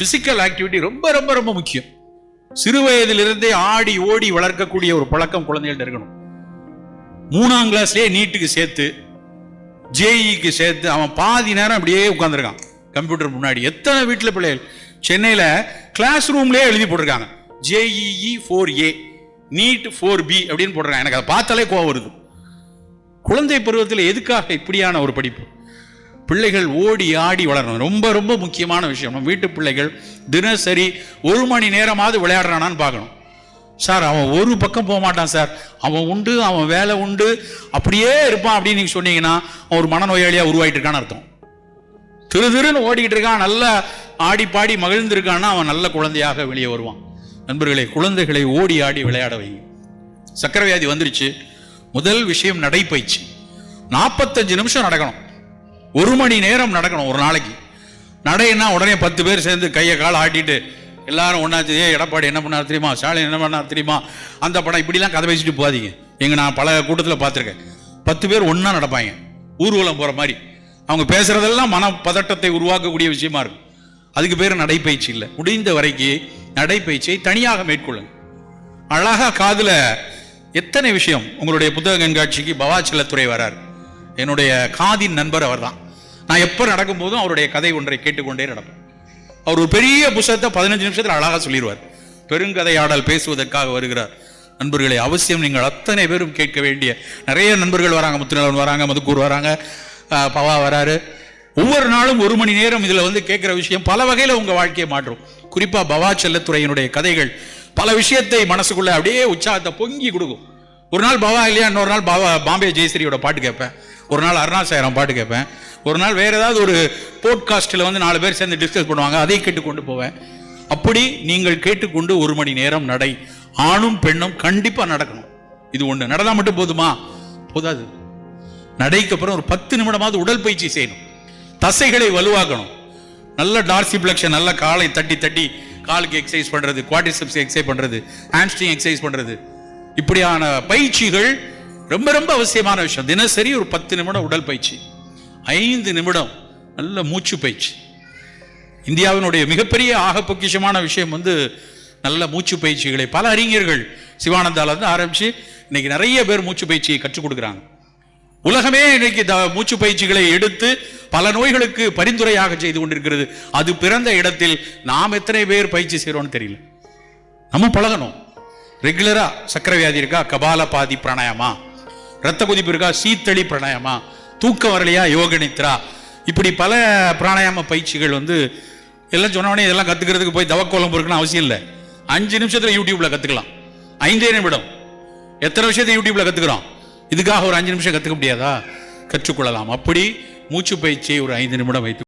Physical activity ரொம்ப ரொம்ப ரொம்ப முக்கியம். சிறு வயதிலிருந்தே ஆடி ஓடி வளர்க்கக்கூடிய ஒரு பழக்கம் குழந்தைகள்ட்ட இருக்கணும். மூணாம் கிளாஸ்லயே நீட்டுக்கு சேர்த்து ஜேஇக்கு சேர்த்து அவன் பாதி நேரம் அப்படியே உட்காந்துருக்கான் கம்ப்யூட்டர் முன்னாடி. எத்தனை வீட்டில் பிள்ளைகள்? சென்னையில் கிளாஸ் ரூம்லேயே எழுதி போட்டிருக்காங்க. JEE four A NEET four B அப்படின்னு போடுறாங்க எனக்கு அதை பார்த்தாலே கோவம் வருது. குழந்தை பருவத்தில் எதுக்காக இப்படியான ஒரு படிப்பு? பிள்ளைகள் ஓடி ஆடி வளரணும். ரொம்ப ரொம்ப முக்கியமான விஷயம். நம்ம வீட்டு பிள்ளைகள் தினசரி ஒரு மணி நேரமாவது விளையாடுறானான்னு பார்க்கணும். சார் அவன் ஒரு பக்கம் போக மாட்டான் சார். அவன் உண்டு அவன் வேலை உண்டு. அப்படியே இருப்பான் அப்படின்னு நீங்கள் சொன்னீங்கன்னா அவன் ஒரு மனநோயாளியாக உருவாகிட்டு இருக்கான்னு அர்த்தம். திரு திருன்னு ஓடிக்கிட்டு இருக்கான் நல்லா ஆடி பாடி மகிழ்ந்திருக்கான்னா அவன் நல்ல குழந்தையாக வெளியே வருவான். நண்பர்களே குழந்தைகளை ஓடி ஆடி விளையாட வைங்க. சக்கரவியாதி வந்துருச்சு. முதல் விஷயம் நடைப்பயிற்சி. நாற்பத்தஞ்சு நிமிஷம் நடக்கணும். ஒரு மணி நேரம் நடக்கணும் ஒரு நாளைக்கு. நடைன்னா உடனே பத்து பேர் சேர்ந்து கையை காலை ஆட்டிட்டு எல்லாரும் ஒன்றாச்சு ஏ எடப்பாடி என்ன பண்ணார் தெரியுமா? ஸ்டாலின் என்ன பண்ணார் தெரியுமா? அந்த படம் இப்படிலாம் கதை பேசிட்டு போகாதீங்க. எங்கள் நான் பல கூட்டத்தில் பார்த்துருக்கேன். பத்து பேர் ஒன்றா நடப்பாங்க. ஊர்வலம் போகிற மாதிரி. அவங்க பேசுகிறதெல்லாம் மன பதட்டத்தை உருவாக்கக்கூடிய விஷயமா இருக்கும். அதுக்கு பேர் நடைப்பயிற்சி இல்லை. முடிந்த வரைக்கும் நடைப்பயிற்சியை தனியாக மேற்கொள்ளுங்க. அழகாக காதில் எத்தனை விஷயம் உங்களுடைய புத்தக கண்காட்சிக்கு பவாச்சலத்துறை வராரு வரார். என்னுடைய காதின் நண்பர் அவர்தான். நான் எப்போ நடக்கும்போதும் அவருடைய கதை ஒன்றை கேட்டுக்கொண்டே நடப்பேன். அவர் ஒரு பெரிய புத்தகத்தை பதினஞ்சு நிமிஷத்தில் அழகாக சொல்லிடுவார் பெருங்கதையாடல் பேசுவதற்காக வருகிறார். நண்பர்களை அவசியம் நீங்கள் அத்தனை பேரும் கேட்க வேண்டிய நிறைய நண்பர்கள் வராங்க. முத்துநலன் வராங்க மதுக்கூர் வராங்க பவா வராரு. ஒவ்வொரு நாளும் ஒரு மணி நேரம் இதில் வந்து கேட்குற விஷயம் பல வகையில் உங்கள் வாழ்க்கையை மாற்றும். குறிப்பாக பவா செல்லத்துறையினுடைய கதைகள் பல விஷயத்தை மனசுக்குள்ளே அப்படியே உற்சாகத்தை பொங்கி கொடுக்கும். ஒரு நாள் பவா இல்லையா? இன்னொரு நாள் பாவா பாம்பே ஜெயஸ்ரீயோட பாட்டு கேட்பேன். ஒரு நாள் அருணா சாயரம் பாட்டு கேட்பேன். ஒரு நாள் வேற ஏதாவது ஒரு போட்காஸ்ட்டில் வந்து நாலு பேர் சேர்ந்து டிஸ்கஸ் பண்ணுவாங்க அதை கேட்டு கொண்டு போவேன். அப்படி நீங்கள் கேட்டுக்கொண்டு ஒரு மணி நேரம் நடை. ஆணும் பெண்ணும் கண்டிப்பாக நடக்கணும். இது ஒன்று நடந்தால் மட்டும் போதுமா? போதாது. நடைக்கு அப்புறம் ஒரு பத்து நிமிடமாவது உடற்பயிற்சி செய்யணும். தசைகளை வலுவாக்கணும். நல்ல டார்சி பிளக்ஷன் நல்ல காலை தட்டி தட்டி காலுக்கு எக்ஸசைஸ் பண்ணுறது குவாட்ரிசெப்ஸ் எக்ஸசைஸ் பண்ணுறது ஹாம்ஸ்ட்ரிங் எக்ஸசைஸ் பண்ணுறது இப்படியான பயிற்சிகள் ரொம்ப ரொம்ப அவசியமான விஷயம். தினசரி ஒரு பத்து நிமிடம் உடல் பயிற்சி. ஐந்து நிமிடம் நல்ல மூச்சு பயிற்சி. இந்தியாவினுடைய மிகப்பெரிய ஆக பொக்கிஷமான விஷயம் வந்து நல்ல மூச்சு பயிற்சிகளை பல அறிஞர்கள் சிவானந்தால ஆரம்பித்து இன்னைக்கு நிறைய பேர் மூச்சு பயிற்சியை கற்றுக் கொடுக்குறாங்க. உலகமே இன்னைக்கு த- மூச்சு பயிற்சிகளை எடுத்து பல நோய்களுக்கு பரிந்துரையாக செய்து கொண்டிருக்கிறது. அது பிறந்த இடத்தில் நாம் எத்தனை பேர் பயிற்சி செய்கிறோன்னு தெரியல. நம்ம பழகணும். ரெகுலரா சக்கரை வியாதி இருக்கா? கபால பாதி பிராணாயாமா. ரத்த கொதிப்பு இருக்கா? சீத்தளி பிராணாயாமா. தூக்கம் வரலையா? யோக நித்ரா. இப்படி பல பிராணாயாம பயிற்சிகள் வந்து எல்லாம் சொன்னவொடனே இதெல்லாம் கத்துக்கிறதுக்கு போய் தவக்கோலம் இருக்குன்னு அவசியம் இல்லை. அஞ்சு நிமிஷத்துல யூடியூப்ல கத்துக்கலாம். ஐந்தே நிமிடம். எத்தனை விஷயத்தை யூடியூப்ல கத்துக்கிறோம்? இதுக்காக ஒரு அஞ்சு நிமிஷம் கத்துக்க முடியாதா? கற்றுக்கொள்ளலாம். அப்படி மூச்சு பயிற்சியை ஒரு ஐந்து நிமிடம் வைத்து